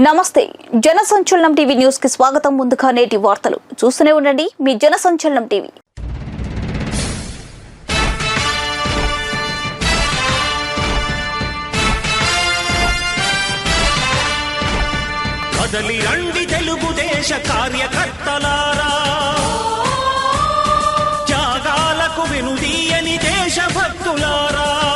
నమస్తే జనసంచలనం టీవీ న్యూస్కి స్వాగతం. ముందుగా నేటి వార్తలు. చూస్తూనే ఉండండి మీ జనసంచలనం టీవీ. కదలి రండి తెలుగుదేశ కార్యకర్తలారా. త్యాగాలకు దేశ దేశభక్తులారా.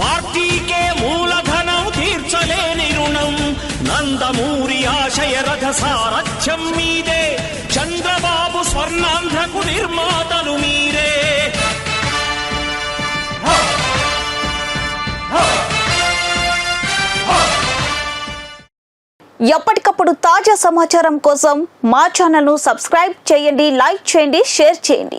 పార్టీకే మూలధనం తీర్చలేని రుణం. నందమూరి ఆశయ రథ సారథ్యం మీదే. చంద్రబాబు స్వర్ణాంధ్రకు నిర్మాతలు మీరే. ఎప్పటికప్పుడు తాజా సమాచారం కోసం మా ఛానల్ను సబ్స్క్రైబ్ చేయండి లైక్ చేయండి షేర్ చేయండి.